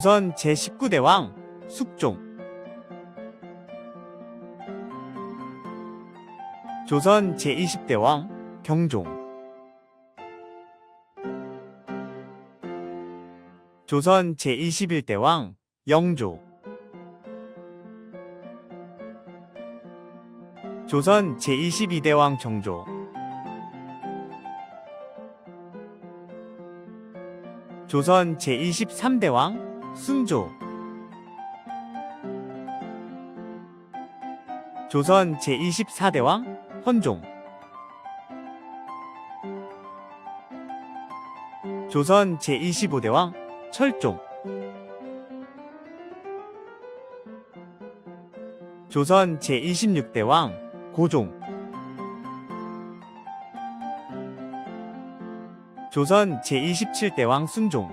조선 제19대 왕 숙종. 조선 제20대 왕 경종. 조선 제21대 왕 영조. 조선 제22대 왕 정조. 조선 제23대 왕 순조. 조선 제24대 왕 헌종. 조선 제25대 왕 철종. 조선 제26대 왕 고종. 조선 제27대 왕 순종